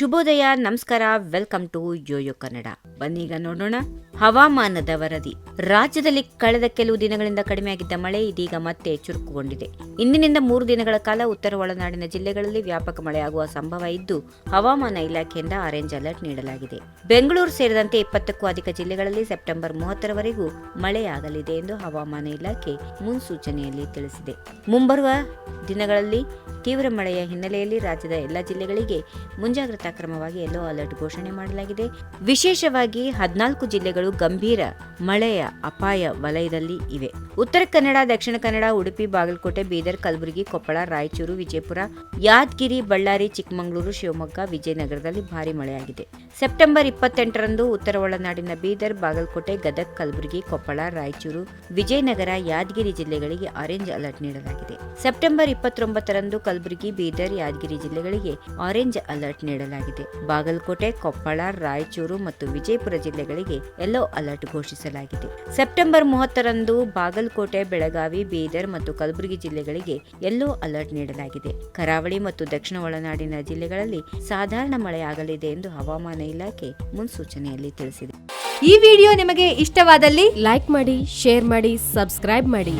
ಶುಭೋದಯ, ನಮಸ್ಕಾರ, welcome to Yoyo Kannada. ಬನ್ನೀಗ ನೋಡೋಣ. ಹವಾಮಾನದ ವರದಿ. ರಾಜ್ಯದಲ್ಲಿ ಕಳೆದ ಕೆಲವು ದಿನಗಳಿಂದ ಕಡಿಮೆಯಾಗಿದ್ದ ಮಳೆ, ಇದೀಗ ಮತ್ತೆ ಚುರುಕುಗೊಂಡಿದೆ. ಇಂದಿನಿಂದ ಮೂರು ದಿನಗಳ ಕಾಲ ಉತ್ತರ ಒಳನಾಡಿನ ಜಿಲ್ಲೆಗಳಲ್ಲಿ ವ್ಯಾಪಕ ಮಳೆಯಾಗುವ ಸಂಭವ ಇದ್ದು, ಹವಾಮಾನ ಇಲಾಖೆಯಿಂದ ಆರೆಂಜ್ ಅಲರ್ಟ್ ನೀಡಲಾಗಿದೆ. ಬೆಂಗಳೂರು ಸೇರಿದಂತೆ ಇಪ್ಪತ್ತಕ್ಕೂ ಅಧಿಕ ಜಿಲ್ಲೆಗಳಲ್ಲಿ ಸೆಪ್ಟೆಂಬರ್ ಮೂವತ್ತರವರೆಗೂ ಮಳೆಯಾಗಲಿದೆ ಎಂದು ಹವಾಮಾನ ಇಲಾಖೆ ಮುನ್ಸೂಚನೆಯಲ್ಲಿ ತಿಳಿಸಿದೆ. ಮುಂಬರುವ ದಿನಗಳಲ್ಲಿ ತೀವ್ರ ಮಳೆಯ ಹಿನ್ನೆಲೆಯಲ್ಲಿ ರಾಜ್ಯದ ಎಲ್ಲ ಜಿಲ್ಲೆಗಳಿಗೆ ಮುಂಜಾಗ್ರತಾ ಕ್ರಮವಾಗಿ ಯೆಲ್ಲೋ ಅಲರ್ಟ್ ಘೋಷಣೆ ಮಾಡಲಾಗಿದೆ. ವಿಶೇಷವಾಗಿ ಹದಿನಾಲ್ಕು ಜಿಲ್ಲೆಗಳು ಗಂಭೀರ ಮಳೆಯ ಅಪಾಯ ವಲಯದಲ್ಲಿ ಇವೆ. ಉತ್ತರ ಕನ್ನಡ, ದಕ್ಷಿಣ ಕನ್ನಡ, ಉಡುಪಿ, ಬಾಗಲಕೋಟೆ, ಬೀದರ್, ಕಲಬುರಗಿ, ಕೊಪ್ಪಳ, ರಾಯಚೂರು, ವಿಜಯಪುರ, ಯಾದಗಿರಿ, ಬಳ್ಳಾರಿ, ಚಿಕ್ಕಮಗಳೂರು, ಶಿವಮೊಗ್ಗ, ವಿಜಯನಗರದಲ್ಲಿ ಭಾರಿ ಮಳೆಯಾಗಿದೆ. ಸೆಪ್ಟೆಂಬರ್ ಇಪ್ಪತ್ತೆಂಟರಂದು ಉತ್ತರ ಒಳನಾಡಿನ ಬೀದರ್, ಬಾಗಲಕೋಟೆ, ಗದಗ್, ಕಲಬುರಗಿ, ಕೊಪ್ಪಳ, ರಾಯಚೂರು, ವಿಜಯನಗರ, ಯಾದಗಿರಿ ಜಿಲ್ಲೆಗಳಿಗೆ ಆರೆಂಜ್ ಅಲರ್ಟ್ ನೀಡಲಾಗಿದೆ. ಸೆಪ್ಟೆಂಬರ್ ಇಪ್ಪತ್ತೊಂಬತ್ತರಂದು ಕಲಬುರಗಿ, ಬೀದರ್, ಯಾದಗಿರಿ ಜಿಲ್ಲೆಗಳಿಗೆ ಆರೆಂಜ್ ಅಲರ್ಟ್ ನೀಡಲಾಗಿದೆ. ಬಾಗಲಕೋಟೆ, ಕೊಪ್ಪಳ, ರಾಯಚೂರು ಮತ್ತು ವಿಜಯಪುರ ಜಿಲ್ಲೆಗಳಿಗೆ ಯೆಲ್ಲೋ ಅಲರ್ಟ್ ಘೋಷಿಸಲಾಗಿದೆ. ಸೆಪ್ಟೆಂಬರ್ ಮೂವತ್ತರಂದು ಬಾಗಲಕೋಟೆ, ಬೆಳಗಾವಿ, ಬೀದರ್ ಮತ್ತು ಕಲಬುರಗಿ ಜಿಲ್ಲೆಗಳಿಗೆ ಯೆಲ್ಲೋ ಅಲರ್ಟ್ ನೀಡಲಾಗಿದೆ. ಕರಾವಳಿ ಮತ್ತು ದಕ್ಷಿಣ ಒಳನಾಡಿನ ಜಿಲ್ಲೆಗಳಲ್ಲಿ ಸಾಧಾರಣ ಮಳೆಯಾಗಲಿದೆ ಎಂದು ಹವಾಮಾನ ಇಲಾಖೆ ಮುನ್ಸೂಚನೆಯಲ್ಲಿ ತಿಳಿಸಿದೆ. ಈ ವಿಡಿಯೋ ನಿಮಗೆ ಇಷ್ಟವಾದಲ್ಲಿ ಲೈಕ್ ಮಾಡಿ, ಶೇರ್ ಮಾಡಿ, ಸಬ್ಸ್ಕ್ರೈಬ್ ಮಾಡಿ.